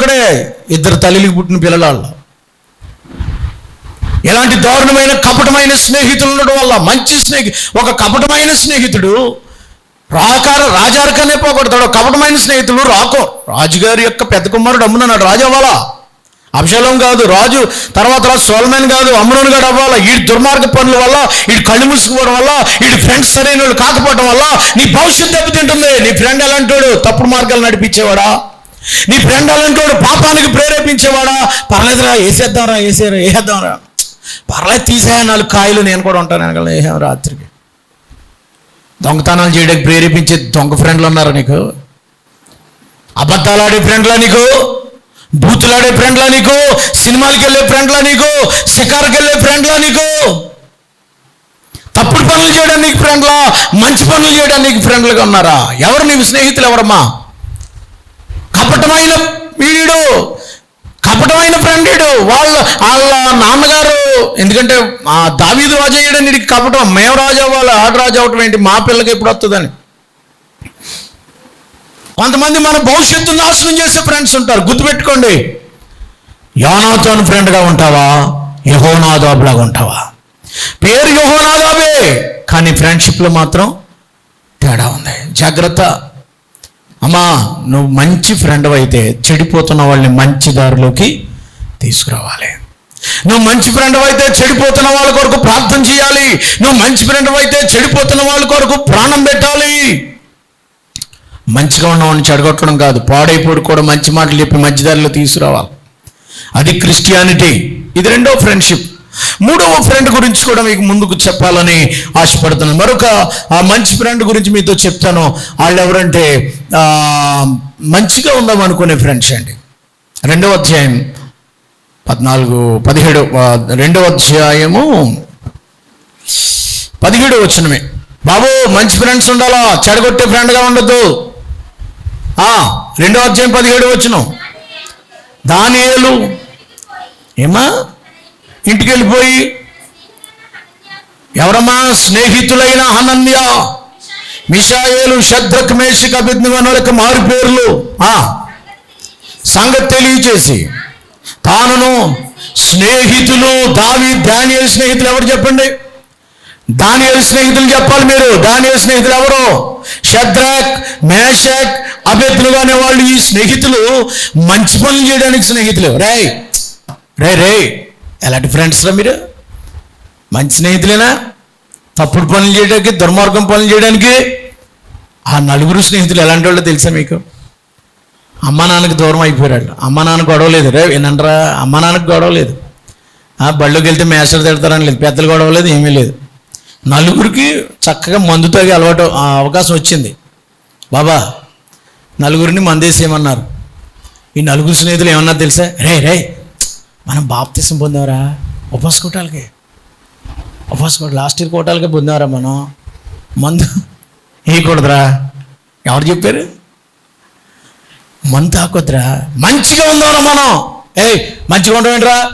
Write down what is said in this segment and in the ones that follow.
ఒకడే ఇద్దరు తల్లికి పుట్టిన పిల్లల ఎలాంటి ఇలాంటి దారుణమైన కపటమైన స్నేహితులు ఉండడం వల్ల మంచి స్నేహి ఒక కపటమైన స్నేహితుడు రాకార రాజారకనే పోగొడతాడు. కపటమైన స్నేహితుడు రాకో రాజుగారి యొక్క పెద్ద కుమారుడు అమ్మునన్నాడు రాజు అవ్వాలా? అభిషేలం కాదు రాజు తర్వాత రాజు సోల్మెన్ కాదు అమ్మునోను గారు అవ్వాలా? ఈ దుర్మార్గ పనుల వల్ల ఈ కళ్ళు మూసుకుపోవడం వల్ల ఈ ఫ్రెండ్స్ సరైన వాళ్ళు కాకపోవడం వల్ల నీ భవిష్యత్తు దెబ్బతింటుంది. నీ ఫ్రెండ్ ఎలాంటోడు తప్పుడు మార్గాలు నడిపించేవాడా? నీ ఫ్రెండ్ అలాంటి పాపానికి ప్రేరేపించేవాడా? పర్లేదురా వేసేద్దాంరా వేసేరా వేసేద్దాంరా. పర్లేదు తీసేయా నాలుగు కాయలు నేను కూడా ఉంటాను వెనకాల. వేసాం రాత్రికి. దొంగతనాలు చేయడానికి ప్రేరేపించే దొంగ ఫ్రెండ్లు ఉన్నారు నీకు? అబద్ధాలు ఆడే ఫ్రెండ్లా నీకు? బూతులాడే ఫ్రెండ్లా నీకు? సినిమాలకు వెళ్ళే ఫ్రెండ్లా నీకు? షికారుకి వెళ్ళే ఫ్రెండ్లా నీకు? తప్పుడు పనులు చేయడానికి ఫ్రెండ్లా మంచి పనులు చేయడానికి ఫ్రెండ్లుగా ఉన్నారా? ఎవరు నీకు స్నేహితులు ఎవరమ్మా? కపటమైన వీడు కపటమైన ఫ్రెండ్ వాళ్ళ వాళ్ళ నాన్నగారు ఎందుకంటే ఆ దావీదు రాజు అయ్యాడని వీడికి కపటం మేము రాజు అవ్వాలి ఆడు రాజు అవ్వటం ఏంటి? మా పిల్లకి ఎప్పుడు వస్తుందని కొంతమంది మన భవిష్యత్తు నాశనం చేసే ఫ్రెండ్స్ ఉంటారు. గుర్తుపెట్టుకోండి. యోనాథోన్ ఫ్రెండ్గా ఉంటావా? యహోనాదాబులాగా ఉంటావా? పేరు యహోనాదాబే కానీ ఫ్రెండ్షిప్లో మాత్రం తేడా ఉంది. జాగ్రత్త. అమ్మా నువ్వు మంచి ఫ్రెండ్ అయితే చెడిపోతున్న వాళ్ళని మంచి దారిలోకి తీసుకురావాలి. నువ్వు మంచి ఫ్రెండ్ అయితే చెడిపోతున్న వాళ్ళ కొరకు ప్రార్థన చేయాలి. నువ్వు మంచి ఫ్రెండ్ అయితే చెడిపోతున్న వాళ్ళ కొరకు ప్రాణం పెట్టాలి. మంచిగా ఉన్నవాడిని చెడగొట్టడం కాదు పాడైపోడు కూడా మంచి మాటలు చెప్పి మంచి దారిలో తీసుకురావాలి. అది క్రిస్టియానిటీ ఇది రెండో ఫ్రెండ్షిప్ మూడవ ఫ్రెండ్ గురించి కూడా మీకు ముందుకు చెప్పాలని ఆశపడుతున్నాను. మరొక ఆ మంచి ఫ్రెండ్ గురించి మీతో చెప్తాను. వాళ్ళు ఎవరంటే మంచిగా ఉందాం అనుకునే ఫ్రెండ్స్ అండి. రెండవ అధ్యాయం పద్నాలుగు పదిహేడు రెండవ అధ్యాయము పదిహేడు వచ్చినమే బాబు మంచి ఫ్రెండ్స్ ఉండాలా? చెడగొట్టే ఫ్రెండ్గా ఉండద్దు. రెండవ అధ్యాయం పదిహేడు వచ్చిన దానియలు ఏమా? ఇంటికి వెళ్ళిపోయి ఎవరమ్మా స్నేహితులైన హనన్య మిషాయేలు శద్రక్ మేషిక్ అభిజ్ఞానులకు మారు పేర్లు. ఆ, సంగతి తెలియచేసి తానును స్నేహితులు దావి దానియల్ స్నేహితులు ఎవరు చెప్పండి? దానియల్ స్నేహితులు చెప్పాలి మీరు. దానియల్ స్నేహితులు ఎవరు? షద్రాక్ మేషక్ అభ్యర్థులు అనే వాళ్ళు ఈ స్నేహితులు మంచి పనులు చేయడానికి స్నేహితులు రే రే రే ఎలాంటి ఫ్రెండ్స్రా మీరు? మంచి స్నేహితులేనా? తప్పుడు పనులు చేయడానికి దుర్మార్గం పనులు చేయడానికి? ఆ నలుగురు స్నేహితులు ఎలాంటి వాళ్ళు తెలుసా మీకు? అమ్మ నాన్నకి దూరం అయిపోయాడు అమ్మ నాన్న గొడవలేదు రే వినండ్రా అమ్మ నాన్నకు గొడవ లేదు. ఆ బళ్ళోకి వెళ్తే మేస్టర్ తిడతారని లేదు. పెద్దలు గొడవ లేదు ఏమీ లేదు. నలుగురికి చక్కగా మందు తాగే అలవాటు అవకాశం వచ్చింది. బాబా నలుగురిని మందేసేయమన్నారు ఈ నలుగురు స్నేహితులు ఏమన్నా తెలుసా? రే రే మనం బాప్తిసం పొందావరా ఉపవాస కోటాలకి. ఉపవాస కోట లాస్ట్ ఇయర్ కోటాలకే పొందావరా మనం. మందు వేయకూడదురా. ఎవరు చెప్పారు? మందు తాకొద్దురా. మంచిగా ఉందారా మనం. ఏయ్ మంచిగా ఉండవేంట్రా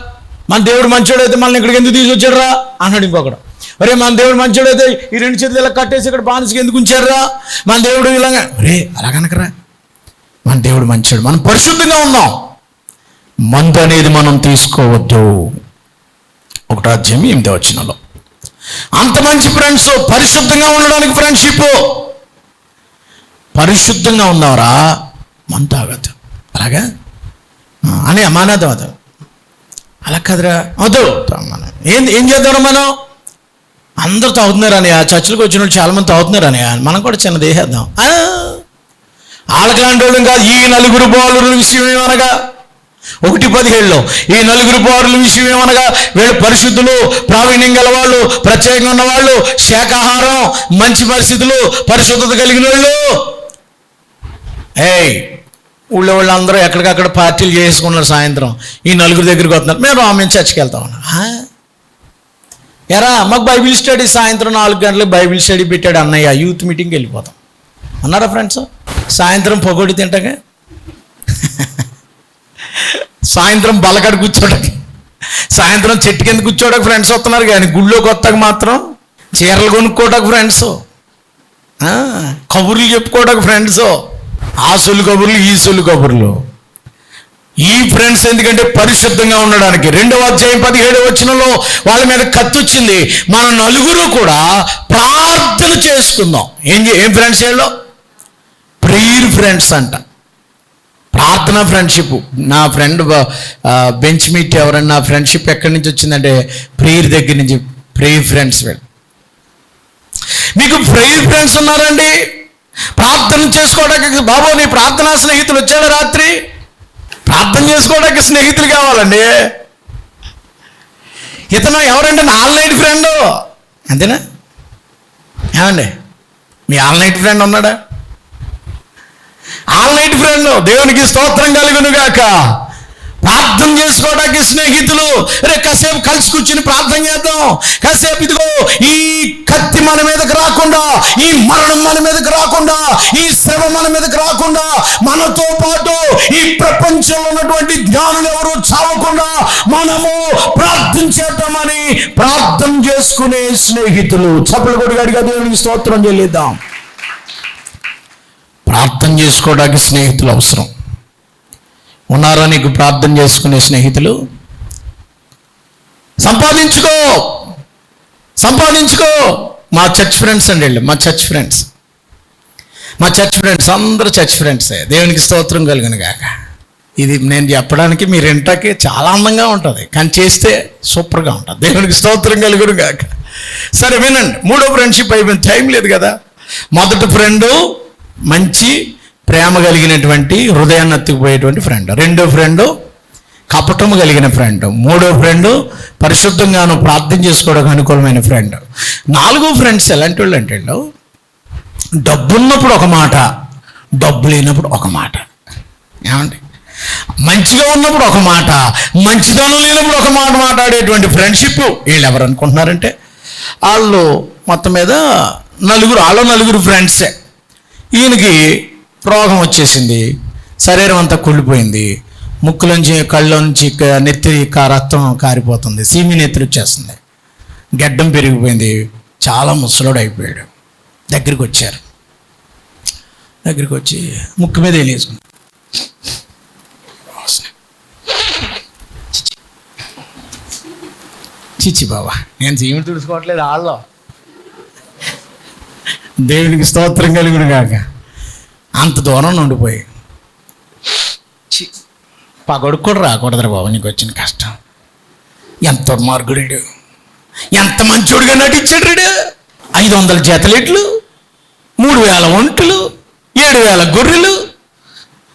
మన దేవుడు మంచోడు అయితే మనల్ని ఇక్కడికి ఎందుకు తీసుకొచ్చాడురా? అన్నాడు ఇంకొకడు ఒరే మన దేవుడు మంచోడు అయితే ఈ రెండు చేతులు ఇలా కట్టేసి ఇక్కడ బానిసకి ఎందుకు ఉంచారురా మన దేవుడు ఇలాగా ఒరే అలాగనకరా మన దేవుడు మంచోడు. మనం పరిశుద్ధంగా ఉన్నాం. మందు అనేది మనం తీసుకోవద్దు. ఒకటో అధ్యాయం ఎనిమిది వచ్చినలో అంత మంచి ఫ్రెండ్స్ పరిశుద్ధంగా ఉండడానికి ఫ్రెండ్షిప్ పరిశుద్ధంగా ఉన్నవరా? మందు తాగద్దు అలాగా? అనే అని అమానదం అది అలా కదరా. వద్దు. మనం ఏం ఏం చేద్దాం మనం? అందరూ తాగుతున్నారు అని ఆ చర్చలకు వచ్చిన వాళ్ళు చాలా మంది తాగుతున్నారు అని మనం కూడా చిన్న దేహేద్దాం. వాళ్ళకి లాంటి వాళ్ళం కాదు ఈ నలుగురు బాలు విషయం ఏమనగా? ఒకటి పదిహేడులో ఈ నలుగురు పౌరుల విషయం ఏమనగా వీళ్ళు పరిశుద్ధులు ప్రావీణ్యం గల వాళ్ళు ప్రత్యేకంగా ఉన్న వాళ్ళు శాకాహారం మంచి పరిస్థితులు పరిశుద్ధత కలిగిన వాళ్ళు. ఏయ్ ఊళ్ళో వాళ్ళందరూ ఎక్కడికక్కడ పార్టీలు చేసుకున్నారు సాయంత్రం. ఈ నలుగురు దగ్గరికి వస్తున్నారు. మేము రామేం చర్చికి వెళ్తా ఎరా మాకు బైబిల్ స్టడీ సాయంత్రం నాలుగు గంటలకు బైబిల్ స్టడీ పెట్టాడు అన్నయ్య యూత్ మీటింగ్కి వెళ్ళిపోతాం. అన్నారా ఫ్రెండ్స్? సాయంత్రం పొగొడి తింటగా? సాయంత్రం బలకడ కూర్చోడానికి. సాయంత్రం చెట్టు కింద కూర్చోడానికి ఫ్రెండ్స్ వస్తున్నారు కానీ గుళ్ళో కొత్తగా మాత్రం చీరలు కొనుక్కోవడానికి ఫ్రెండ్స్ కబుర్లు చెప్పుకోవడానికి ఫ్రెండ్స్ ఆ సొల్లు కబుర్లు ఈ సొల్లు కబుర్లు. ఈ ఫ్రెండ్స్ ఎందుకంటే పరిశుద్ధంగా ఉండడానికి. రెండవ అధ్యాయం పదిహేడు వచనంలో వాళ్ళ మీద కత్తి వచ్చింది. మన నలుగురు కూడా ప్రార్థన చేసుకుందాం. ఏం ఏం ఫ్రెండ్స్ వీళ్ళు ప్రేయర్ ఫ్రెండ్స్ అంట. ప్రార్థన ఫ్రెండ్షిప్ నా ఫ్రెండ్ బెంచ్ మీట్ ఎవరన్నా ఫ్రెండ్షిప్ ఎక్కడి నుంచి వచ్చిందంటే ప్రేయర్ దగ్గర నుంచి ప్రేయర్ ఫ్రెండ్స్ మీకు ప్రేయర్ ఫ్రెండ్స్ ఉన్నారండి. ప్రార్థన చేసుకోవడానికి బాబు నీ ప్రార్థనా స్నేహితులు వచ్చాడు రాత్రి. ప్రార్థన చేసుకోవడానికి స్నేహితులు కావాలండి. ఇతను ఎవరంటే నా ఆల్ నైట్ ఫ్రెండ్ అంతేనా? ఏమండి? మీ ఆల్ నైట్ ఫ్రెండ్ ఉన్నాడా? ఆల్ నైట్ ఫ్రెండ్ దేవునికి స్తోత్రం కలుగును గాక ప్రార్థన చేసుకోవడానికి స్నేహితులు. రే కాసేపు కలిసి కూర్చుని ప్రార్థన చేద్దాం. కాసేపు ఇదిగో ఈ కత్తి మన మీదకి రాకుండా ఈ మరణం మన మీదకి రాకుండా ఈ శ్రమ మన మీదకి రాకుండా మనతో పాటు ఈ ప్రపంచంలో ఉన్నటువంటి జ్ఞానులు ఎవరు చావకుండా మనము ప్రార్థన చేద్దామని ప్రార్థన చేసుకునే స్నేహితులు. చప్పలు కొడుగాడిగా దేవునికి స్తోత్రం చెల్లిద్దాం. ప్రార్థన చేసుకోవడానికి స్నేహితులు అవసరం. ఉన్నారా నీకు ప్రార్థన చేసుకునే స్నేహితులు? సంపాదించుకో! సంపాదించుకో! మా చర్చ్ ఫ్రెండ్స్ అండి వెళ్ళి మా చర్చ్ ఫ్రెండ్స్ మా చర్చ్ ఫ్రెండ్స్ అందరూ చర్చ్ ఫ్రెండ్సే దేవునికి స్తోత్రం కలిగిన గాక. ఇది నేను చెప్పడానికి మీరు ఇంటకి చాలా అందంగా ఉంటుంది. కానీ చేస్తే సూపర్గా ఉంటుంది. దేవునికి స్తోత్రం కలుగును గాక. సరే వినండి. మూడో ఫ్రెండ్షిప్ అయిపోయింది. టైం లేదు కదా. మొదటి ఫ్రెండు మంచి ప్రేమ కలిగినటువంటి హృదయాన్ని అత్తుకుపోయేటువంటి ఫ్రెండ్ రెండో ఫ్రెండు కపటము కలిగిన ఫ్రెండ్ మూడో ఫ్రెండ్ పరిశుద్ధంగాను ప్రార్థన చేసుకోవడానికి అనుకూలమైన ఫ్రెండ్ నాలుగో ఫ్రెండ్స్ ఎలాంటి వాళ్ళు అంటే డబ్బున్నప్పుడు ఒక మాట డబ్బు లేనప్పుడు ఒక మాట. ఏమండి? మంచిగా ఉన్నప్పుడు ఒక మాట మంచితనం లేనప్పుడు ఒక మాట మాట్లాడేటువంటి ఫ్రెండ్షిప్ వీళ్ళు ఎవరు అనుకుంటున్నారంటే వాళ్ళు మొత్తం మీద నలుగురు వాళ్ళు నలుగురు ఫ్రెండ్సే ఈయనకి రోగం వచ్చేసింది. శరీరం అంతా కుళ్ళిపోయింది. ముక్కులోంచి కళ్ళలోంచి నుంచి నెత్తి రక్తం కారిపోతుంది. సీమి నెత్తి వచ్చేస్తుంది. గడ్డం పెరిగిపోయింది. చాలా ముసలోడు అయిపోయాడు దగ్గరికి వచ్చారు దగ్గరికి వచ్చి ముక్కు మీద వేలేసుకున్నాడు చిచ్చి. బాబా నేను సీమిని తుడుచుకోవట్లేదు వాళ్ళు దేవునికి స్తోత్రం కలిగిన కాక అంత దూరం నుండిపోయి. చి పగొడుకు కూడా రాకూడదురా బాబు నీకు వచ్చిన కష్టం. ఎంత మార్గుడు ఎంత మంచోడుగా నటించాడు ఐదు వందల జతలెట్లు మూడు వేల ఒంటులు ఏడు వేల గొర్రెలు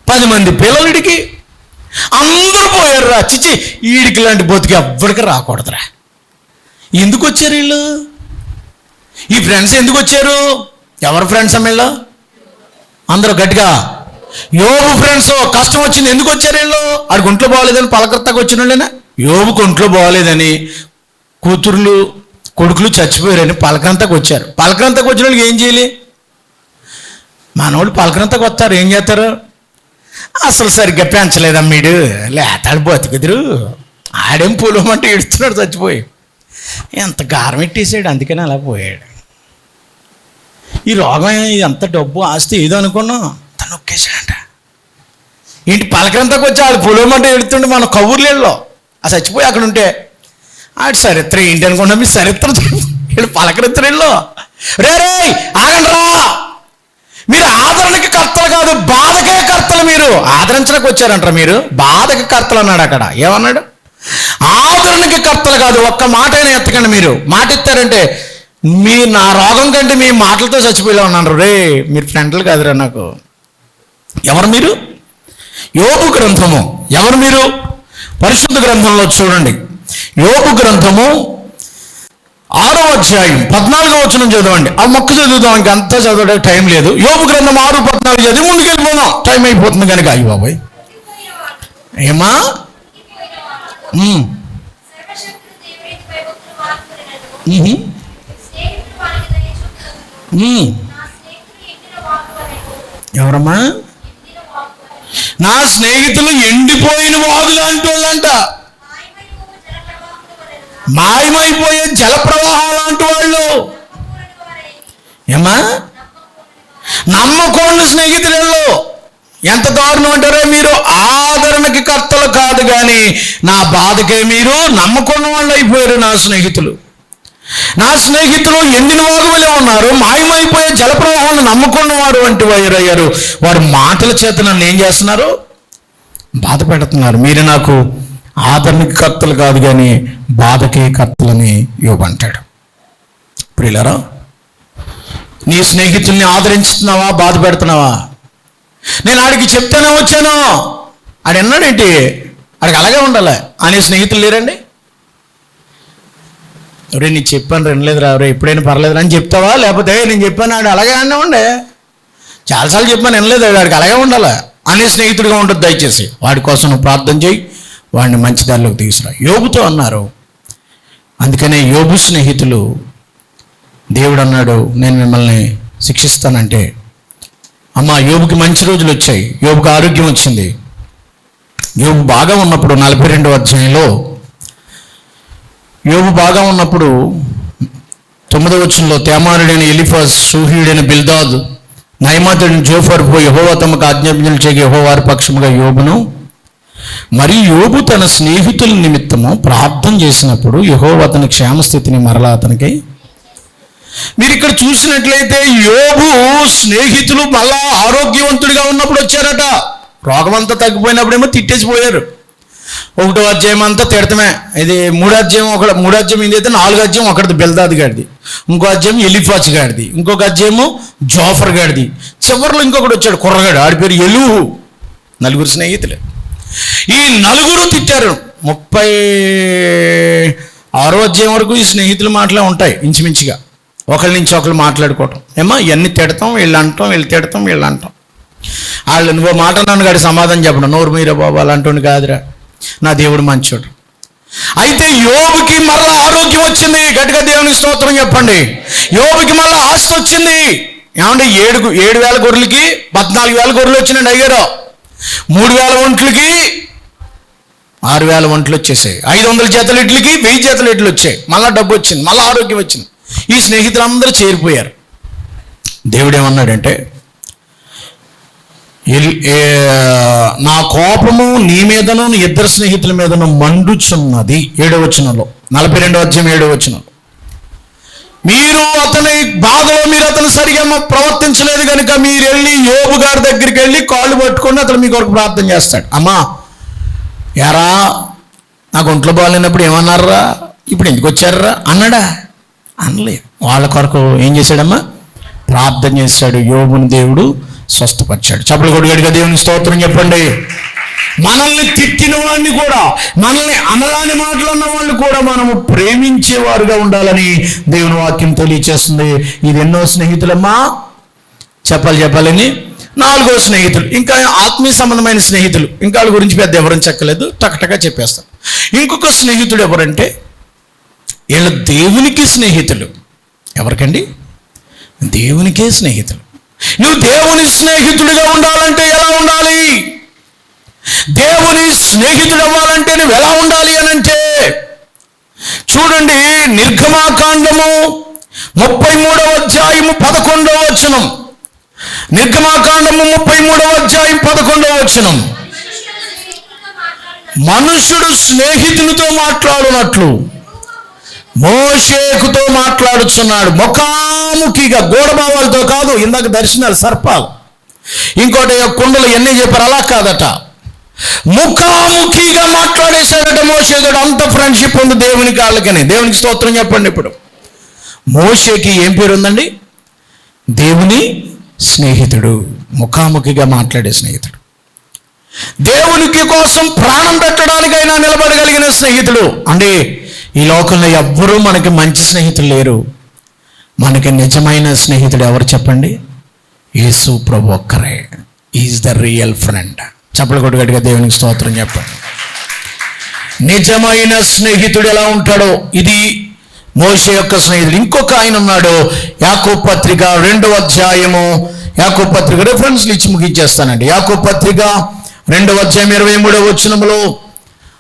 పది మంది పిల్లలుడికి అందరూ పోయారు రా చిచి ఈడికి లాంటి బతుకు ఎవ్వడికి రాకూడదురా. ఎందుకు వచ్చారు వీళ్ళు? ఈ ఫ్రెండ్స్ ఎందుకు వచ్చారు? ఎవరు ఫ్రెండ్స్ వీళ్ళు? అందరూ గట్టిగా యోబు ఫ్రెండ్స్ కష్టం వచ్చింది ఎందుకు వచ్చారు వీళ్ళు? ఆడికి ఒంట్లో బాగోలేదని పలకర్తకు వచ్చిన వాళ్ళేనా? యోబుకు ఒంట్లో బాగోలేదని కూతుర్లు కొడుకులు చచ్చిపోయారని పలకరంతకు వచ్చారు. పలకరంతకు వచ్చిన వాళ్ళకి ఏం చేయాలి? మనవాళ్ళు పలకరంతకు వస్తారు ఏం చేస్తారు? అసలు సరిగ్గా పెంచలేదమ్మా వీడు లేతాడు బతికిదురు. ఆడేం పూలమంటే ఇడుస్తున్నాడు చచ్చిపోయి. ఎంత గారం ఎట్టేసాడు అందుకని అలా పోయాడు. ఈ రోగం ఎంత డబ్బు ఆస్తి ఏదో అనుకున్నాం తను ఒక్కేసాడంట ఏంటి పలకరంతకు వచ్చి ఆడు పొలమంటే ఎడుతుండే మన కబుర్లేళ్ళలో ఆ చచ్చిపోయి అక్కడ ఉంటే ఆడు చరిత్ర ఏంటి అనుకున్నా మీ చరిత్ర వీళ్ళు పలకరిత్రలో రే రే ఆగండ్రా. మీరు ఆదరణకి కర్తలు కాదు బాధకే కర్తలు మీరు. ఆదరించడానికి వచ్చారంటారా మీరు? బాధకి కర్తలు అన్నాడు అక్కడ. ఏమన్నాడు? ఆదరణకి కర్తలు కాదు ఒక్క మాట అయినా ఎత్తకండి మీరు. మాట ఎత్తారంటే మీ నా రోగం కంటే మీ మాటలతో చచ్చిపోయేలా ఉన్నాను రే. మీరు ఫ్రెండ్లు కాదురా నాకు. ఎవరు మీరు? యోగు గ్రంథము. ఎవరు మీరు? పరిశుద్ధ గ్రంథంలో చూడండి. యోగు గ్రంథము ఆరో అధ్యాయం పద్నాలుగో వచ్చిన చదవండి. ఆ మొక్క చదువుదాం ఇంకంతా చదవడానికి టైం లేదు. యోగు గ్రంథం ఆరు పద్నాలుగు చదివి ముందుకెళ్ళిపోదాం టైం అయిపోతుంది కనుక. అయ్యి బాబాయ్. ఏమా? ఎవరమ్మా? నా స్నేహితులు ఎండిపోయిన వాగులు అంటోళ్ళంట మాయమైపోవు మాయమైపోయే జలప్రవాహం లాంటి వాళ్ళు. ఏమా నమ్మకూడని స్నేహితులలో ఎంత దారుణం అంటారే మీరు? ఆదరణకి కర్తలు కాదు కానీ నా బాధకే మీరు నమ్మకున్న వాళ్ళు అయిపోయారు నా స్నేహితులు. నా స్నేహితులు ఎండిన వాగువలే ఉన్నారు మాయమైపోయే జలప్రవాహాలను నమ్ముకున్నవారు వంటి వారు మాటల చేత నన్ను ఏం చేస్తున్నారు? బాధ పెడుతున్నారు మీరు నాకు ఆదరణకి కర్తలు కాదు కానీ బాధకే కర్తలని ఇవ్వమంటాడు. ప్రియులరా నీ స్నేహితుల్ని ఆదరించుతున్నావా? బాధ పెడుతున్నావా నేను ఆడికి చెప్తేనే వచ్చాను? ఆడు ఎన్నాడేంటి ఆడికి అలాగే ఉండాలి? అనే స్నేహితులు లేరండి? ఎవరే నేను చెప్పాను వినలేదురా. రే ఎప్పుడైనా పర్లేదురా. అని చెప్తావా? లేకపోతే నేను చెప్పాను ఆడు అలాగే అన్నా ఉండే. చాలాసార్లు చెప్పాను వినలేదు వాడికి అలాగే ఉండాలి? అనే స్నేహితుడిగా ఉంటుంది దయచేసి. వాడి కోసం నువ్వు ప్రార్థన చేయి వాడిని మంచి దారిలోకి తీసుకురా. యోగుతో అన్నారు. అందుకనే యోగు స్నేహితులు దేవుడు అన్నాడు నేను మిమ్మల్ని శిక్షిస్తానంటే అమ్మ యోగుకి మంచి రోజులు వచ్చాయి. యోగుకి ఆరోగ్యం వచ్చింది. యోగు బాగా ఉన్నప్పుడు నలభై రెండో అధ్యాయంలో యోగు బాగా ఉన్నప్పుడు తొమ్మిదవ వచ్చంలో తేమానుడైన ఎలిఫాస్ సూహ్యుడైన బిల్దాద్ నయమాతుడిని జోఫర్ పోయి యహోవా తమకు ఆజ్ఞాపించలు చేయగా యహోవారి పక్షముగా యోబును మరి యోబు తన స్నేహితుల నిమిత్తము ప్రార్థన చేసినప్పుడు యహోవా అతని క్షేమస్థితిని మరలా అతనికి మీరు ఇక్కడ చూసినట్లయితే యోబు స్నేహితులు మళ్ళా ఆరోగ్యవంతుడిగా ఉన్నప్పుడు వచ్చారట. రోగం అంతా తగ్గిపోయినప్పుడేమో తిట్టేసిపోయారు. ఒకటో అధ్యాయం అంతా తిడతమే. ఇది మూడో అధ్యాయం ఒక మూడో అధ్యాయం ఏంటైతే నాలుగో అధ్యాయం ఒకటిది బెల్దాద్ గాడిది ఇంకో అధ్యాయం ఎలిఫాజ్ గాడిది ఇంకొక అధ్యాయము జోఫర్ గాడిది చివరిలో ఇంకొకటి వచ్చాడు కుర్రగాడు. ఆడి పేరు ఎలుహు. నలుగురు స్నేహితులు. ఈ నలుగురు తిట్టారు. ముప్పై ఆరో అధ్యాయం వరకు ఈ స్నేహితుల మాటలే ఉంటాయి ఇంచుమించుగా. ఒకరి నుంచి ఒకరు మాట్లాడుకోవటం. ఏమో ఇవన్నీ తిడతాం వీళ్ళు అంటాం వీళ్ళు తిడతాం వీళ్ళు అంటాం. వాళ్ళు నువ్వు మాట నన్ను గాడి సమాధానం చెప్పడం నోరు మీరే బాబు అలాంటి కాదురా. నా దేవుడు మంచోడు. అయితే యోబుకి మరలా ఆరోగ్యం వచ్చింది. గట్టిగా దేవునికి స్తోత్రం చెప్పండి. యోబుకి మళ్ళా ఆస్తి వచ్చింది. ఏమంటే ఏడు ఏడు వేల గొర్రెలకి పద్నాలుగు వేల గొర్రెలు వచ్చినాయి అయ్యారు మూడు వేల ఒంట్లకి ఆరు వేల ఒంట్లు వచ్చేసాయి. ఐదు వందల చేతుల ఇడ్లకి వెయ్యి చేతల ఇడ్లు వచ్చాయి. మళ్ళీ డబ్బు వచ్చింది మళ్ళీ ఆరోగ్యం వచ్చింది. ఈ స్నేహితులందరూ చేరిపోయారు. దేవుడు ఏమన్నాడంటే నా కోపము నీ మీదను నీ ఇద్దరు స్నేహితుల మీదను మండుచున్నది. ఏడవచనంలో నలభై రెండో అధ్యాయం ఏడవచనం మీరు అతని బాధలో మీరు అతను సరిగా ప్రవర్తించలేదు కనుక మీరు వెళ్ళి యోబు గారి దగ్గరికి వెళ్ళి కాళ్ళు పట్టుకొని అతను మీ కొరకు ప్రార్థన చేస్తాడు. అమ్మా యారా నాకు ఒంట్లో బాగాలేనప్పుడు ఏమన్నారా? ఇప్పుడు ఎందుకు వచ్చారా? అన్నాడా? అనలేదు. వాళ్ళ కొరకు ఏం చేశాడమ్మా? ప్రార్థన చేశాడు యోగుని దేవుడు స్వస్థపరిచాడు. చప్పలు కొడుగడిగా దేవుని స్తోత్రం చెప్పండి. మనల్ని తిట్టిన వాడిని కూడా మనల్ని అనరాని మాటలు వాళ్ళు కూడా మనము ప్రేమించేవారుగా ఉండాలని దేవుని వాక్యం తెలియచేస్తుంది. ఇది ఎన్నో స్నేహితులమ్మా. చెప్పాలి చెప్పాలని నాలుగో స్నేహితులు ఇంకా ఆత్మీయ సంబంధమైన స్నేహితులు. ఇంకా వాళ్ళ గురించి పెద్ద ఎవరని చెక్కలేదు టకటగా చెప్పేస్తాం. ఇంకొక స్నేహితుడు ఎవరంటే వీళ్ళు దేవునికి స్నేహితులు. ఎవరికండి? దేవునికే స్నేహితులు. నువ్వు దేవుని స్నేహితుడిగా ఉండాలంటే ఎలా ఉండాలి? దేవుని స్నేహితుడు అవ్వాలంటే నువ్వు ఎలా ఉండాలి అని అంటే చూడండి నిర్గమాకాండము ముప్పై మూడవ అధ్యాయము పదకొండవ వచనం. నిర్గమాకాండము ముప్పై మూడవ అధ్యాయం పదకొండవ వచనం. మనుష్యుడు స్నేహితునితో మాట్లాడునట్లు. మోషేకుతో మాట్లాడుచున్నాడు. ముఖాముఖిగా గోడబావాలతో కాదు ఇందాక దర్శనాలు సర్పాలు. ఇంకోటి కుండలు ఎన్ని చెప్పారు? అలా కాదట. ముఖాముఖిగా మాట్లాడేశాడట మోషేదుడు అంత ఫ్రెండ్షిప్ ఉంది దేవునికి వాళ్ళకని దేవునికి స్తోత్రం చెప్పండి ఇప్పుడు. మోషేకి ఏం పేరు ఉందండి? దేవుని స్నేహితుడు. ముఖాముఖిగా మాట్లాడే స్నేహితుడు. దేవునికి కోసం ప్రాణం పెట్టడానికైనా నిలబడగలిగిన స్నేహితుడు. అంటే ఈ లోకంలో ఎవ్వరూ మనకి మంచి స్నేహితులు లేరు. మనకి నిజమైన స్నేహితుడు ఎవరు చెప్పండి? యేసు ప్రభు ఒక్కరే. ఈజ్ ద రియల్ ఫ్రెండ్ చప్పలు కొట్టుగట్టుగా దేవునికి స్తోత్రం చెప్పండి. నిజమైన స్నేహితుడు ఎలా ఉంటాడో? ఇది మోషే యొక్క స్నేహితుడు. ఇంకొక ఆయన ఉన్నాడు. యాకో పత్రిక రెండవ అధ్యాయము. యాకో పత్రిక రిఫరెన్స్లు ఇచ్చి ముగించేస్తానండి యాకో పత్రిక రెండవ అధ్యాయం ఇరవై మూడవ వచనములో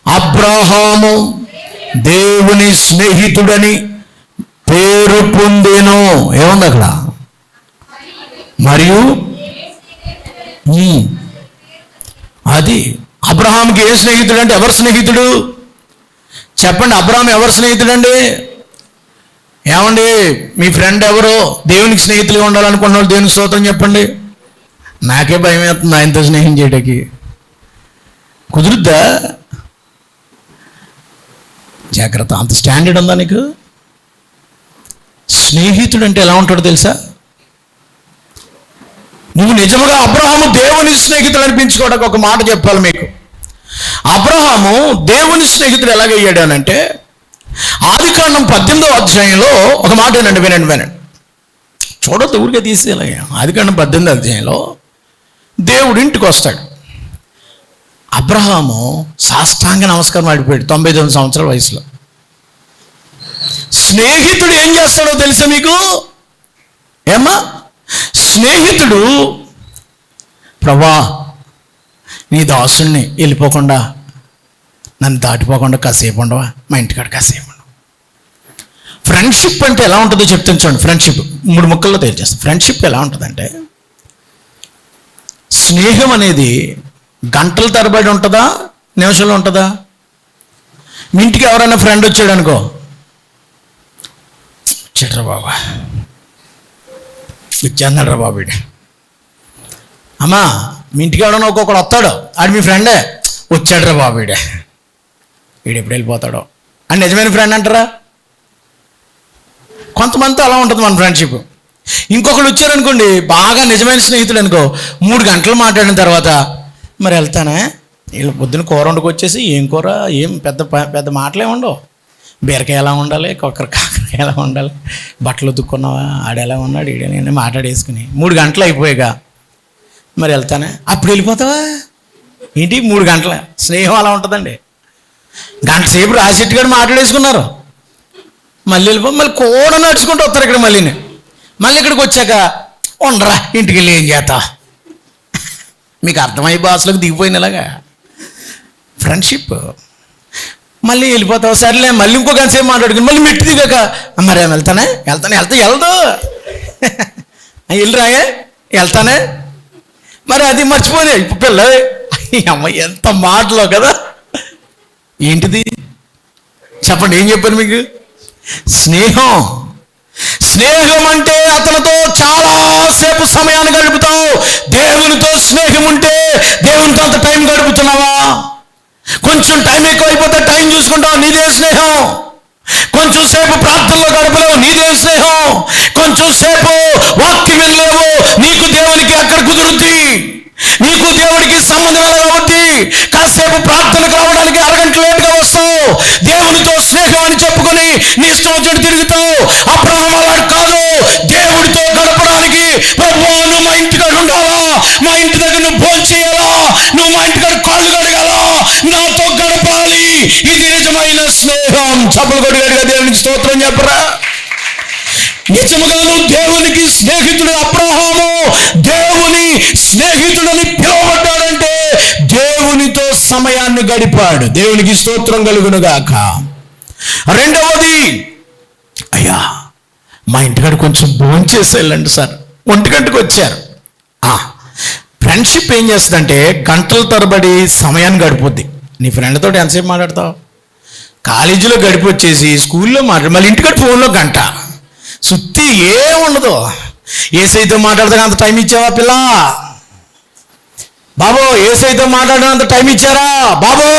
అబ్రాహాము దేవుని స్నేహితుడని పేరు పొందేను. ఏముంది అక్కడ? మరియు అది అబ్రహాంకి ఏ స్నేహితుడు అంటే ఎవరు స్నేహితుడు? చెప్పండి అబ్రహాం ఎవరు స్నేహితుడండి? ఏమండి మీ ఫ్రెండ్ ఎవరో? దేవునికి స్నేహితులుగా ఉండాలనుకున్న వాళ్ళు దేవునికి స్తోత్రం చెప్పండి. నాకే భయం వేస్తుంది ఆయనతో స్నేహం చేయడానికి కుదురుద్దా? జాగ్రత్త. అంత స్టాండర్డ్ ఉందా నీకు? స్నేహితుడు అంటే ఎలా ఉంటాడో తెలుసా? నువ్వు నిజముగా అబ్రహాము దేవుని స్నేహితుడు అనిపించుకోవడానికి ఒక మాట చెప్పాలి మీకు. అబ్రహాము దేవుని స్నేహితుడు ఎలాగయ్యాడు అని అంటే ఆది కాండం పద్దెనిమిదో అధ్యాయంలో ఒక మాట వినండి వినండి వినండి. చూడొద్దు ఊరికే తీసేయాలి. ఆది కాండం పద్దెనిమిదో అధ్యాయంలో దేవుడు ఇంటికి వస్తాడు. అబ్రహాము సాష్టాంగ నమస్కారం ఆడిపోయాడు తొంభై తొమ్మిది సంవత్సరాల వయసులో. స్నేహితుడు ఏం చేస్తాడో తెలుసా మీకు? ఏమ్మా? స్నేహితుడు ప్రభా నీ దాసుని వెళ్ళిపోకుండా నన్ను దాటిపోకుండా కాసేపు ఉండవా? మా ఇంటికాడ కాసేపు ఉండవు? ఫ్రెండ్షిప్ అంటే ఎలా ఉంటుందో చెప్తాను చూడండి. ఫ్రెండ్షిప్ మూడు ముక్కల్లో తెలియజేస్తాను ఫ్రెండ్షిప్ ఎలా ఉంటుందంటే స్నేహం అనేది గంటల తరబడి ఉంటుందా? నిమిషంలో ఉంటుందా? మీ ఇంటికి ఎవరైనా ఫ్రెండ్ వచ్చాడు అనుకో. వచ్చాడ్రా బాబా. వచ్చేస్తున్నాడు బాబు అమ్మా మీ ఇంటికి ఎవడన్నా ఒక్కొక్కడు వస్తాడు. ఆడు మీ ఫ్రెండే వచ్చాడ్రా బాబు వీడే. వీడు ఎప్పుడు వెళ్ళిపోతాడో. అని నిజమైన ఫ్రెండ్ అంటారా? కొంతమందితో అలా ఉంటుంది మన ఫ్రెండ్షిప్ ఇంకొకరు వచ్చారనుకోండి బాగా నిజమైన స్నేహితుడు అనుకో. మూడు గంటలు మాట్లాడిన తర్వాత మరి వెళ్తానే? వీళ్ళు పొద్దున్న కూర వండుకొచ్చేసి ఏం కూర ఏం పెద్ద పెద్ద మాటలే ఉండవు. బీరకాయ ఎలా ఉండాలి కొక్కరు కాకరకాయ ఎలా ఉండాలి బట్టలు ఉతుక్కున్నావా ఆడెలా ఉన్నాడు ఈడేనా మాట్లాడేసుకుని. మూడు గంటలు అయిపోయాక మరి వెళ్తానా? అప్పుడు వెళ్ళిపోతావా? ఏంటి మూడు గంటల? స్నేహం అలా ఉంటుందండి. గంట సేపు రాసిట్టు గారు మాట్లాడేసుకున్నారు. మళ్ళీ వెళ్ళిపో మళ్ళీ కూడా నడుచుకుంటూ వస్తారు ఇక్కడ మళ్ళీని. మళ్ళీ ఇక్కడికి వచ్చాక ఉండరా ఇంటికి వెళ్ళి ఏం చేస్తా మీకు అర్థమయ్యే భాషలోకి దిగిపోయినలాగా ఇలాగా. ఫ్రెండ్షిప్ మళ్ళీ వెళ్ళిపోతావు సర్లే మళ్ళీ ఇంకో గంటసేపు మాట్లాడుకుని మళ్ళీ మెట్టు దిగాక. మరే వెళ్తానే? వెళ్తానే వెళ్తా వెళ్దు. వెళ్ళిరాయే వెళ్తానే. మరి అది మర్చిపోలే ఇప్పుడు పిల్ల. అమ్మ ఎంత మాటలో కదా. ఏంటిది? చెప్పండి ఏం చెప్పాను మీకు? స్నేహం. స్నేహం అంటే అతనితో చాలా సేపు సమయాన్ని గడుపుతావు. దేవునితో స్నేహం ఉంటే దేవునితో అంత టైం గడుపుతున్నావా? కొంచెం టైం ఎక్కువ అయిపోతే టైం చూసుకుంటావు నీదే స్నేహం. కొంచెం సేపు ప్రార్థనలో గడపలేవు నీదే స్నేహం. కొంచెం సేపు వాక్యం వెళ్ళలేవు నీకు దేవునికి అక్కడ కుదురుద్ది. నీకు దేవుడికి సంబంధం ఎలా అవుద్ది కాసేపు ప్రార్థనకు రావడానికి అరగంట లేటుగా వస్తావు. దేవునితో స్నేహం అని చెప్పుకొని నీ ఇష్టం వచ్చినట్టు తిరుగుతావు. అబ్రహం అలా కాదు. దేవుడితో గడపడానికి ప్రభువా నువ్వు మా ఇంటికాడ ఉండాలా? మా ఇంటి దగ్గర నువ్వు భోజనం చేయాలా? నువ్వు మా ఇంటికాడ కాళ్ళు కడగాలా? నాతో గడపాలి ఇది నిజమైన స్నేహం. చప్పలు కొడిగాడుగా దేవునికి స్తోత్రం చెప్పరా? నిజముగా నువ్వు దేవునికి స్నేహితుడు అప్ర స్నేహితుడని పిలువబడ్డాడంటే దేవునితో సమయాన్ని గడిపాడు. దేవునికి స్తోత్రం కలుగును గాక రెండవది అయ్యా మా ఇంటికాడ కొంచెం భోజనం చేసి వెళ్ళండి సార్. ఒంటి గంటకు వచ్చారు. ఫ్రెండ్షిప్ ఏం చేస్తుందంటే గంటల తరబడి సమయాన్ని గడిపోద్ది. నీ ఫ్రెండ్తో ఎంతసేపు మాట్లాడతావు? కాలేజీలో గడిపి వచ్చేసి స్కూల్లో మాట్లాడు మళ్ళీ ఇంటికాడ ఫోన్లో గంట. సుత్తి ఏ ఉండదు ఏసైతో మాట్లాడతా అంత టైం ఇచ్చావా పిల్ల? బాబో ఏసైతో మాట్లాడినంత టైం ఇచ్చారా? బాబో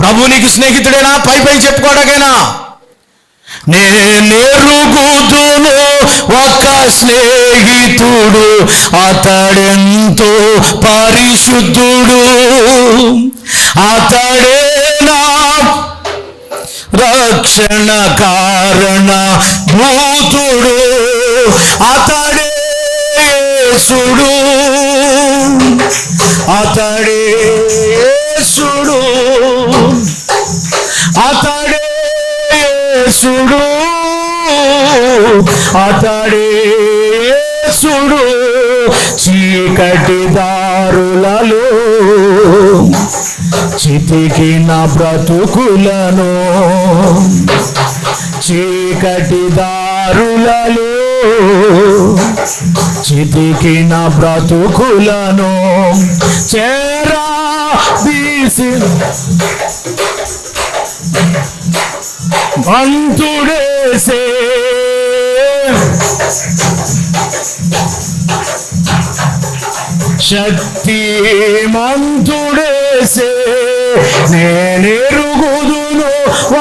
ప్రభు నీకు స్నేహితుడేనా? పై పై చెప్పుకోవడానికైనా? నేనెరుగుదును ఒక స్నేహితుడు అతడెంతో పరిశుద్ధుడు. అతడేనా రక్షణ కారణ భూతుడు. అతడే యేసుడు. అతడే యేసుడు. అతడే యేసుడు. అతడే యేసుడు. చీకటి దారులలో చితికిన బ్రతుకులను చీకటి దారులలో చితికి నా బ్రతుకులను చేరా తీసి మంతుడేసే. శక్తి మంతుడేసే. నేనెరుగుదును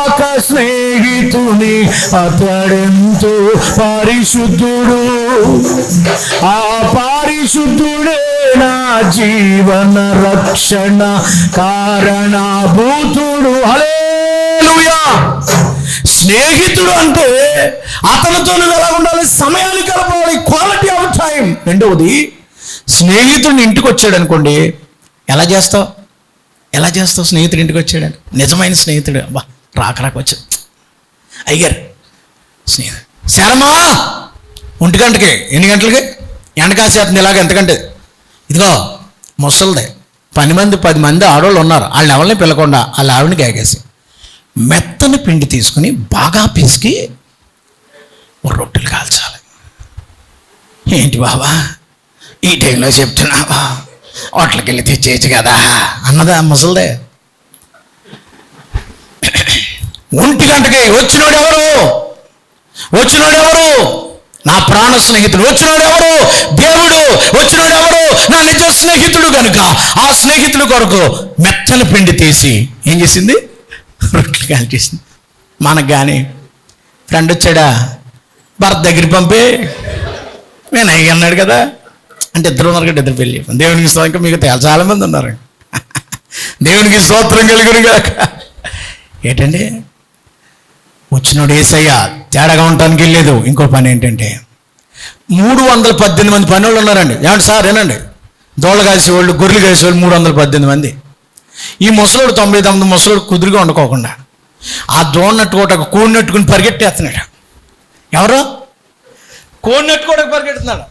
ఒక స్నేహ స్నేహితుని అతడెంతో పరిశుద్ధుడు. ఆ పరిశుద్ధుడే నా జీవన రక్షణ కారణభూతుడు. హల్లెలూయా! స్నేహితుడు అంటే అతనితో నువ్వు ఎలా ఉండాలి? సమయాన్ని గడపాలి. Quality of time. రెండవది స్నేహితుడిని ఇంటికి వచ్చాడు అనుకోండి ఎలా చేస్తావు? ఎలా చేస్తావు స్నేహితుడు ఇంటికి వచ్చాడు నిజమైన స్నేహితుడు. అబ్బా రాక రాక వచ్చాడు. అయ్యారు స్నేహితుడు శరమా ఒంటి గంటకి ఎన్ని గంటలకి? ఎండ కాసేస్తుంది ఇలాగ ఎంతకంటే ఇదిగో ముసలిదే పది మంది పది మంది ఆడవాళ్ళు ఉన్నారు. వాళ్ళని ఎవరిని పిలకుండా వాళ్ళ ఆవిడని కేకేసి మెత్తని పిండి తీసుకుని బాగా పిసికి రొట్టెలు కాల్చాలి. ఏంటి బాబా? ఈ టైంలో చెప్తున్నావా? హోటల్కి వెళ్ళి తెచ్చేయచ్చు కదా అన్నదా ముసలిదే? ఒంటి గంటకి వచ్చినోడు ఎవరు వచ్చినోడు ఎవరు నా ప్రాణ స్నేహితుడు. వచ్చినోడు ఎవరు దేవుడు. వచ్చినోడు ఎవరు నా నిజ స్నేహితుడు కనుక ఆ స్నేహితుడు కొరకు మెత్తని పిండి తీసి ఏం చేసింది? రొట్టెలు కాల్చేసింది. మనకు కానీ ఫ్రెండ్ వచ్చాడా? భర్త దగ్గరికి పంపి. నేను అయ్యి అన్నాడు కదా. అంటే ఇద్దరు ఉన్నారు కదా ఇద్దరు పెళ్ళి. అయిపోయింది. దేవునికి స్తోత్రం మీకు తెల- ఉన్నారు. దేవునికి స్తోత్రం కలిగిన కాక ఏంటండి వచ్చినోడు ఏసయ్య తేడాగా ఉండటానికి వెళ్ళలేదు. ఇంకో పని ఏంటంటే మూడు వందల పద్దెనిమిది మంది పని వాళ్ళు ఉన్నారండి. ఏమండి సార్ ఏనండి దోళ్ళ కాసేవాళ్ళు గొర్రెలు కాసేవాళ్ళు మూడు వందల పద్దెనిమిది మంది. ఈ ముసలోడు తొంభై తొమ్మిది ముసలోడు కుదురుగా వండుకోకుండా ఆ దోన్నట్టు కూడా కూడి పరిగెట్టేస్తున్నాడు. ఎవరు? కోడి నెట్టుకోవడానికి పరిగెడుతున్నాడు.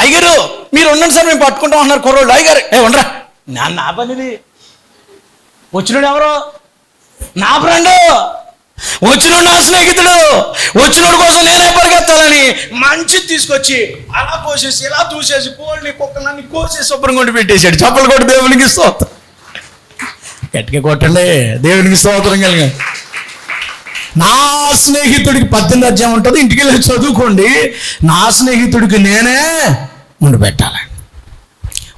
అయ్యారు మీరు ఉండండి సార్ మేము పట్టుకుంటాం అన్నారు కుర్రోళ్ళు. అయ్యారు ఏ ఉండరా. నా నా పనిది. వచ్చినాడు ఎవరు? నా ఫ్రెండు. వచ్చినోడు నా స్నేహితుడు వచ్చినోడు కోసం నేనే పరిగెత్తాలని మంచిది తీసుకొచ్చి అలా కోసేసి ఇలా దూసేసి కోళ్ళని కుక్కలన్నీ కోసేసి శుభ్రం కొట్టి పెట్టేశాడు. చప్పలు కొట్టి దేవునికి స్తోత్రం. గట్టిగా కొట్టండి. దేవునికి స్తోత్రం కలిగా. నా స్నేహితుడికి పద్దెనిమిది అధ్యాయం ఉంటుంది. ఇంటికి వెళ్ళి చదువుకోండి. నా స్నేహితుడికి నేనే ఉండి పెట్టాలి.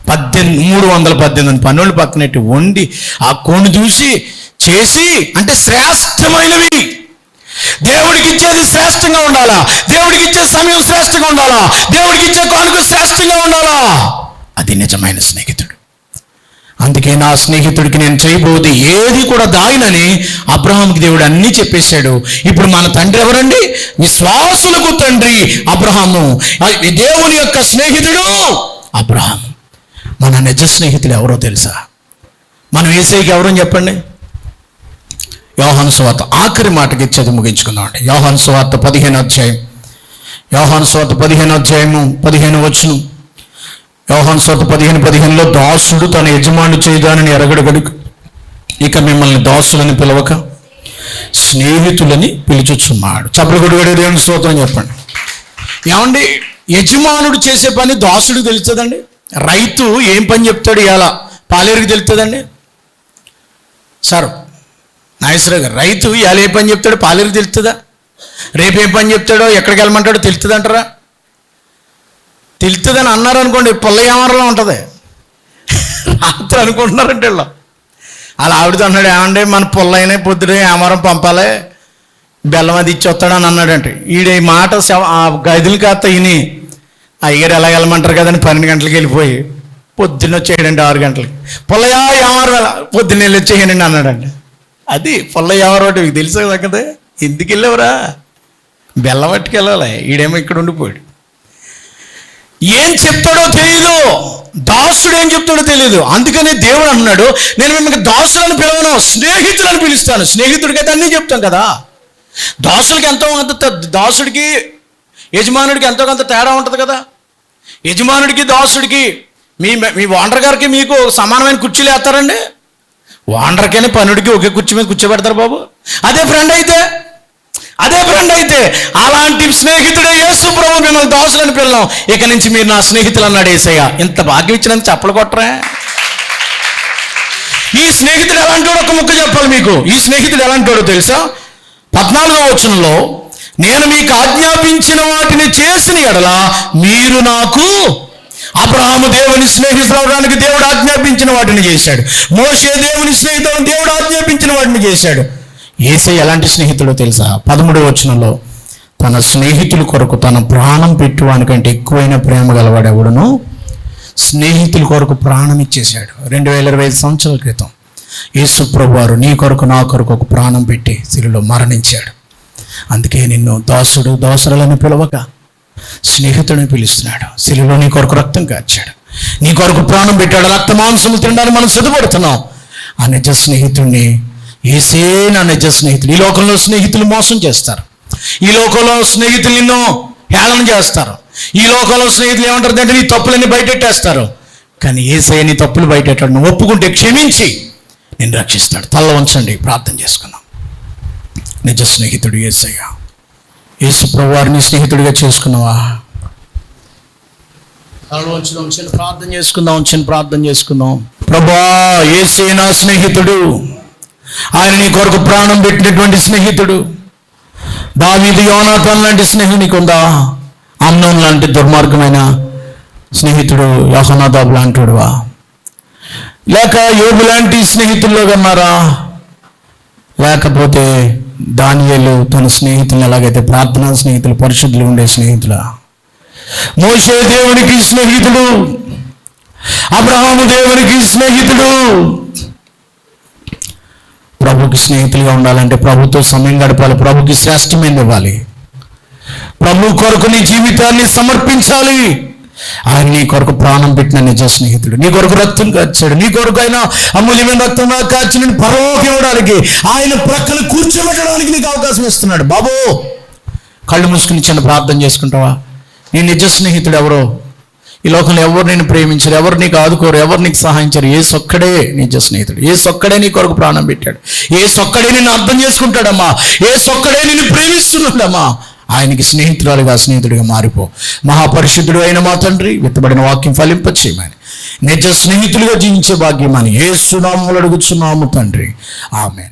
పద్దెనిమిది మూడు వందల పద్దెనిమిది పనులు పక్కనట్టు వండి ఆ కోణి చూసి చేసి అంటే శ్రేష్టమైనవి. దేవుడికి ఇచ్చేది శ్రేష్టంగా ఉండాలా? దేవుడికి ఇచ్చే సమయం శ్రేష్టంగా ఉండాలా? దేవుడికి ఇచ్చే కానుక శ్రేష్టంగా ఉండాలా? అది నిజమైన స్నేహితుడు. అందుకే నా స్నేహితుడికి నేను చేయబోతే ఏది కూడా దాయినని అబ్రహాంకి దేవుడు అన్నీ చెప్పేశాడు. ఇప్పుడు మన తండ్రి ఎవరండి? విశ్వాసులకు తండ్రి అబ్రహాము. దేవుని యొక్క స్నేహితుడు అబ్రహాం మన నిజ స్నేహితుడు ఎవరో తెలుసా? మనం ఏసైకి ఎవరని చెప్పండి? యోహాను సువార్త ఆఖరి మాటకి చదువు ముగించుకుందాం అండి యోహాను సువార్త పదిహేను అధ్యాయం. యోహాను సువార్త పదిహేను అధ్యాయము పదిహేను వచ్చును యోహాను సోత పదిహేను పదిహేనులో దాసుడు తన యజమాని చేయదానని ఎరగడు ఇక మిమ్మల్ని దాసులని పిలవక స్నేహితులని పిలుచుచున్నాడు. చప్పలగొడు గడి దేవుని స్తోత్రం చెప్పండి. ఏమండి యజమానుడు చేసే పని దాసుడు తెలుస్తుందండి? రైతు ఏం పని చెప్తాడు ఇలా పాలేరుకి తెలుస్తుందండి? సార్ నాగేశ్వరరావు గారు రైతు ఇవాళ ఏ పని చెప్తాడు? పాలేరు తెలుస్తుందా? రేపు ఏ పని చెప్తాడో? ఎక్కడికి వెళ్ళమంటాడో తెలుస్తుందంటారా? తెలుస్తుందని అన్నారు అనుకోండి పుల్లయామరలో ఉంటుంది. రాత్రి అనుకుంటున్నారంటే వీళ్ళు. అలా ఆవిడతో అన్నాడు ఏమంటే మన పుల్లైన పొద్దున ఏమరం పంపాలి? బెల్లం అది ఇచ్చి వస్తాడని అన్నాడంటే ఈడ ఈ మాట శవ- ఆ గదిని కాస్త ఇని అయ్యారు ఎలా వెళ్ళమంటారు కదని పన్నెండు గంటలకు వెళ్ళిపోయి పొద్దున్న వచ్చేయడండి ఆరు గంటలకి. పుల్లయ్య ఏమారు పొద్దున్న వెళ్ళి వచ్చేయండి అన్నాడండి. అది పొల్లయ్యవరం అంటే ఒకటి మీకు తెలుసు కదా ఎందుకు వెళ్ళేవరా బెల్లం పట్టుకెళ్ళాలి. ఈడేమో ఇక్కడ ఉండిపోయాడు. ఏం చెప్తాడో తెలియదు దాసుడు ఏం చెప్తాడో తెలియదు అందుకనే దేవుడు అన్నాడు నేను మిమ్మల్ని దాసులను పిలవను స్నేహితులను పిలుస్తాను. స్నేహితుడికి అయితే అన్నీ చెప్తాం కదా. దాసుడికి ఎంతో కొంత దాసుడికి యజమానుడికి ఎంతో కొంత తేడా ఉంటుంది కదా. యజమానుడికి దాసుడికి మీ మీ ఓనర్ గారికి మీకు సమానమైన కుర్చీలు వేస్తారండి? ఓనర్కైనా పనుడికి ఒకే కుర్చీ మీద కూర్చోబెడతారు బాబు. అదే ఫ్రెండ్ అయితే అదే ఫ్రెండ్ అయితే అలాంటి స్నేహితుడే యేసు ప్రభు మిమ్మల్ని దోసలని పిల్లం. ఇక నుంచి మీరు నా స్నేహితులు అన్నాడు ఏసయ్య. ఇంత భాగ్యం ఇచ్చినందుకు చెప్పలు కొట్టరా. ఈ స్నేహితుడు ఎలాంటోడు ఒక ముక్క చెప్పాలి మీకు? ఈ స్నేహితుడు ఎలాంటోడో తెలుసా? పద్నాలుగో వచనంలో నేను మీకు ఆజ్ఞాపించిన వాటిని చేసిన ఎడల మీరు నాకు అబ్రహాము దేవుని స్నేహితుడానికి దేవుడు ఆజ్ఞాపించిన వాటిని చేశాడు. మోషే దేవుని స్నేహితుడు దేవుడు ఆజ్ఞాపించిన వాటిని చేశాడు. ఏసే ఎలాంటి స్నేహితుడో తెలుసా? పదమూడవ వచనంలో తన స్నేహితుల కొరకు తన ప్రాణం పెట్టువానికంటే ఎక్కువైన ప్రేమ గలవాడెవడును స్నేహితుల కొరకు ప్రాణం ఇచ్చేశాడు. రెండు వేల ఇరవై ఐదు సంవత్సరాల క్రితం యేసు వారు నీ కొరకు నా కొరకు ఒక ప్రాణం పెట్టి శిలులో మరణించాడు. అందుకే నిన్ను దాసుడు దోసరులను పిలవక స్నేహితుడిని పిలుస్తున్నాడు. శిలులో నీ కొరకు రక్తం కాచాడు నీ కొరకు ప్రాణం పెట్టాడు. రక్త మాంసములు తినడానికి మనం సిద్ధపడుతున్నాం. ఆ నిజ స్నేహితుడిని ఏసే నా నిజ స్నేహితుడు ఈ లోకంలో స్నేహితులు మోసం చేస్తారు. ఈ లోకంలో స్నేహితులు నిన్ను హేళన చేస్తారు. ఈ లోకంలో స్నేహితులు ఏమంటారు అంటే నీ తప్పులన్నీ బయటెట్టేస్తారు. కానీ ఏసై నీ తప్పులు బయటెట్టాడు? నువ్వు ఒప్పుకుంటే క్షమించి నేను రక్షిస్తాడు. తల్ల ఉంచండి ప్రార్థన చేసుకున్నాం నిజ స్నేహితుడు ఏసయ్య. యేసు ప్రభువారిని స్నేహితుడిగా చేసుకున్నావా? తలలో ఉంచుదాం చిన్న ప్రార్థన చేసుకుందాం చిన్న ప్రార్థన చేసుకుందాం. ప్రభా ఏసే నా స్నేహితుడు. ఆయన నీ కొరకు ప్రాణం పెట్టినటువంటి స్నేహితుడు. దావీదు యోనాథన్ లాంటి స్నేహితునికి ఉందా అమ్నోన్ లాంటి దుర్మార్గమైన స్నేహితుడు యోహనాదాబు లాంటివాడువా? లేక యోబు లాంటి స్నేహితుల్లో కన్నారా లేకపోతే దానియలు తన స్నేహితులు ఎలాగైతే ప్రార్థనా స్నేహితులు పరిశుద్ధులు ఉండే స్నేహితుల? మోసే దేవునికి స్నేహితుడు. అబ్రహాము దేవునికి స్నేహితుడు. ప్రభుకి స్నేహితులుగా ఉండాలంటే ప్రభుతో సమయం గడపాలి ప్రభుకి శ్రేష్టమైన ఇవ్వాలి ప్రభు కొరకు నీ జీవితాన్ని సమర్పించాలి. ఆయన నీ కొరకు ప్రాణం పెట్టిన నిజ స్నేహితుడు. నీ కొరకు రక్తం కాచాడు. నీ కొరకు ఆయన అమూల్యమైన రక్తం నాకు నేను పరలోకి ఇవ్వడానికి ఆయన ప్రక్కన కూర్చోబెట్టడానికి నీకు అవకాశం ఇస్తున్నాడు. బాబు కళ్ళు మూసుకుని చిన్న ప్రార్థన చేసుకుంటావా? నీ నిజ స్నేహితుడు ఎవరో? ఈ లోకంలో ఎవరు నేను ప్రేమించరు? ఎవరు నీకు ఆదుకోరు? ఎవరు నీకు సహాయించరు? ఏ సొక్కడే నిజ స్నేహితుడు. ఏ సొక్కడే నీ కొరకు ప్రాణం పెట్టాడు? ఏ సొక్కడే నిన్ను అర్థం చేసుకుంటాడమ్మా? ఏ సొక్కడే నిన్ను ప్రేమిస్తున్నాడమ్మా? ఆయనకి స్నేహితురాలుగా స్నేహితుడిగా మారిపో. మహాపరిశుద్ధుడు అయిన మా తండ్రి విత్తబడిన వాక్యం ఫలింపచేయమని. నిజ స్నేహితులుగా జీవించే భాగ్యమని ఏ సునామములు అడుగుచున్నాము తండ్రి. ఆమె